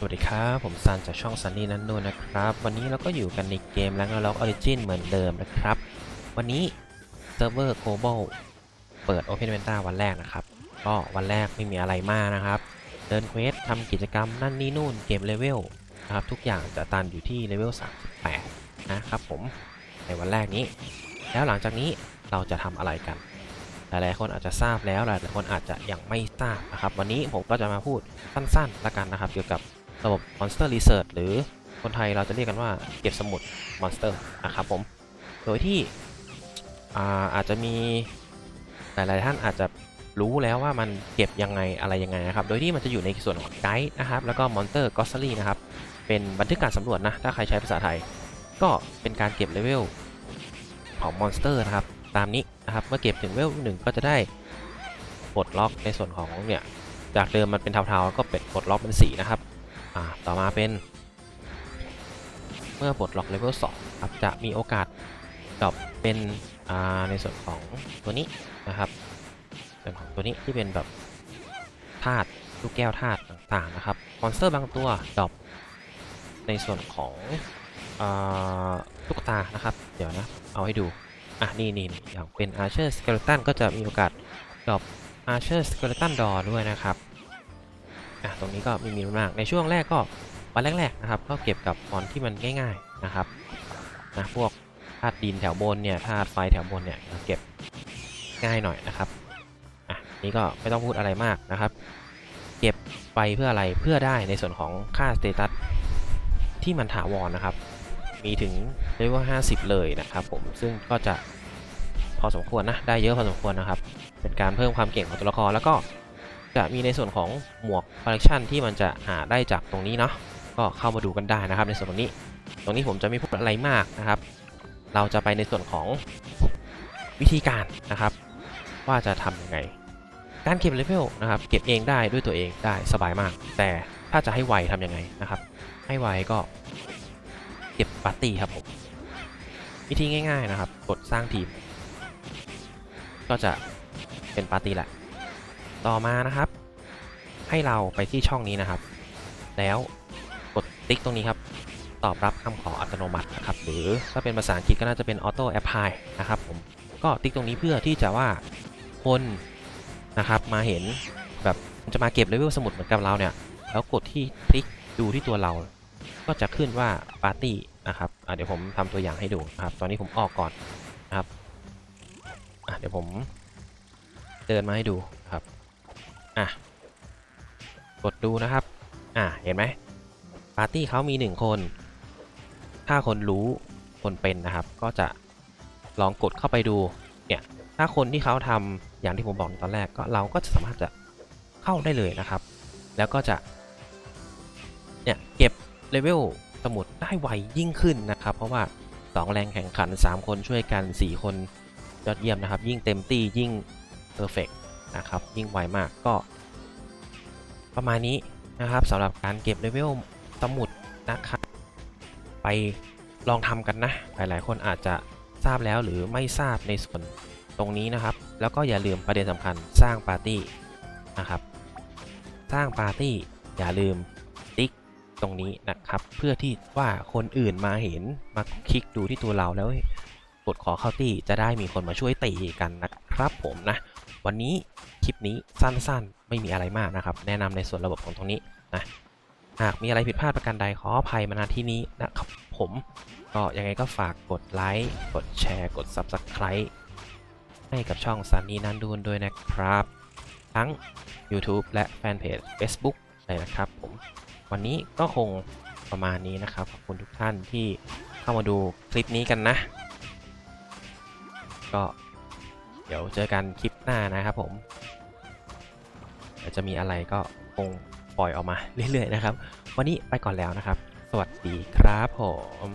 สวัสดีครับ ผมซันจากช่อง Sunny นันนู่นนะครับ วันนี้เราก็อยู่กันในเกม Ragnarok Origin ออริจินเหมือนเดิมนะครับ วันนี้เซิร์ฟเวอร์ Global เปิด Open Beta วันแรกนะครับ ก็วันแรกไม่มีอะไรมากนะครับ เดินเควสทำกิจกรรมนั่นนี่นู่นเกมเลเวลนะครับ ทุกอย่างจะตันอยู่ที่เลเวล38 นะครับผมในวันแรกนี้ แล้วหลังจากนี้เราจะทำอะไรกันหลายๆคนอาจจะทราบแล้วหลายๆคนอาจจะยังไม่ทราบนะครับ วันนี้ผมก็จะมาพูดสั้นๆละกันนะครับ เกี่ยวกับ ระบบ Monster Research หรือคนไทยเราจะเรียกกันว่าเก็บสมุด Monster นะครับผม โดยที่อาอาจจะมีหลาย ๆ ท่านอาจจะรู้แล้วว่ามันเก็บยังไงอะไรยังไงนะครับ โดยที่มันจะอยู่ในส่วนของไกด์นะครับ แล้วก็ Monster Glossary นะครับ เป็นบันทึกการสำรวจนะ ถ้าใครใช้ภาษาไทย ก็เป็นการเก็บเลเวลของ Monster นะครับ ตามนี้นะครับ เมื่อเก็บถึงเวลหนึ่งก็จะได้ปลดล็อกในส่วนของเนี่ย จากเดิมมันเป็นเทาๆ ก็เป็นปลดล็อกเป็นสีนะครับ อ่าต่อมาเป็น เมื่อปลดล็อกเลเวล2ครับจะมีโอกาสดรอปเป็นอ่าในส่วนของตัวนี้นะครับส่วนของตัวนี้ที่เป็นแบบธาตุลูกแก้วธาตุต่างๆนะครับมอนสเตอร์บางตัวดรอปในส่วนของอตุ๊กตานะครับ เดี๋ยวนะ เอาให้ดู อะนี่นี่นี่อย่างเป็น Archer Skeleton ก็จะมีโอกาสดรอป Archer Skeleton Door ด้วยนะครับ อะตรงนี้ก็ไมีมีมาก ในช่วงแรกก็วันแรกๆนะครับ ก็เก็บกับมอนที่มันง่าย ๆนะครับนะพวกธาตุดินแถวบนเนี่ยธาตุไฟแถวบนเนี่ยเราเก็บง่ายหน่อยนะครับอะนี่ก็ไม่ต้องพูดอะไรมากนะครับ เก็บไปเพื่ออะไรเพื่อได้ในส่วนของค่าสเตตัสที่มันถาวรนะครับ มีถึงเลเวล50 เลยนะครับ ผมซึ่งก็จะพอสมควรนะได้เยอะพอสมควรนะครับ เป็นการเพิ่มความเก่งของตัวละครแล้วก็ จะมีในส่วนของหมวกคอลเลกชันที่มันจะหาได้จากตรงนี้เนาะก็เข้ามาดูกันได้นะครับ ในส่วนตรงนี้ ตรงนี้ผมจะไม่พูดอะไรมากนะครับ เราจะไปในส่วนของวิธีการนะครับ ว่าจะทำยังไง การเก็บเลเวลนะครับ เก็บเองได้ด้วยตัวเองได้สบายมาก แต่ถ้าจะให้ไวทำยังไงนะครับ ให้ไวก็เก็บปาร์ตี้ครับผมวิธีง่าย ๆนะครับ กดสร้างทีม ก็จะเป็นปาร์ตี้แหละ ต่อมานะครับ ให้เราไปที่ช่องนี้นะครับ แล้วกดติ๊กตรงนี้ครับ ตอบรับคำขออัตโนมัตินะครับ หรือถ้าเป็นภาษาอังกฤษก็น่าจะเป็น auto apply นะครับผมก็ติ๊กตรงนี้เพื่อที่จะว่าคนนะครับมาเห็นแบบจะมาเก็บเลเวลสมุดเหมือนกับเราเนี่ย แล้วกดที่คลิกดูที่ตัวเรา ก็จะขึ้นว่าปาร์ตี้นะครับเดี๋ยวผมทำตัวอย่างให้ดูนะครับ ตอนนี้ผมออกก่อนนะครับเดี๋ยวผมเดินมาให้ดู อะ กดดูนะครับ อะ เห็นไหมปาร์ตี้เขามีหนึ่งคน ถ้าคนรู้คนเป็นนะครับ ก็จะลองกดเข้าไปดู เนี่ย ถ้าคนที่เขาทำอย่างที่ผมบอกตอนแรกก็เราก็จะสามารถจะเข้าได้เลยนะครับ แล้วก็จะ เนี่ย เก็บเลเวลสมุดได้ไวยิ่งขึ้นนะครับ เพราะว่า 2 แรงแข่งขัน 3 คนช่วยกัน 4 คนยอดเยี่ยมนะครับ ยิ่งเต็มตี้ยิ่งเพอร์เฟก นะครับยิ่งไวมากก็ ประมาณนี้นะครับสำหรับการเก็บเลเวลสมุดนะครับไปลองทำกันนะ หลายๆ คนอาจจะทราบแล้วหรือไม่ทราบในส่วนตรงนี้นะครับ แล้วก็อย่าลืมประเด็นสำคัญสร้างปาร์ตี้นะครับ สร้างปาร์ตี้อย่าลืมติ๊กตรงนี้นะครับ เพื่อที่ว่าคนอื่นมาเห็นมาคลิกดูที่ตัวเราแล้วกดขอเข้าตี้จะได้มีคนมาช่วยตีกันนะครับผมนะ วันนี้คลิปนี้สั้นๆ ไม่มีอะไรมากนะครับ แนะนำในส่วนระบบของตรงนี้นะหากมีอะไรผิดพลาดประการใดขออภัยมาณที่นี้นะครับผมก็ยังไงก็ฝากกดไลค์กดแชร์ กด Subscribe ให้กับช่องซันนี่นันดูนด้วยนะครับ ทั้ง YouTube และแฟนเพจ Facebook เลยนะครับผม วันนี้ก็คงประมาณนี้นะครับ ขอบคุณทุกท่านที่เข้ามาดูคลิปนี้กันนะ ก็ เดี๋ยวเจอกันคลิปหน้านะครับผมเดี๋ยวจะมีอะไรก็คงปล่อยออกมาเรื่อยๆนะครับ วันนี้ไปก่อนแล้วนะครับ สวัสดีครับผม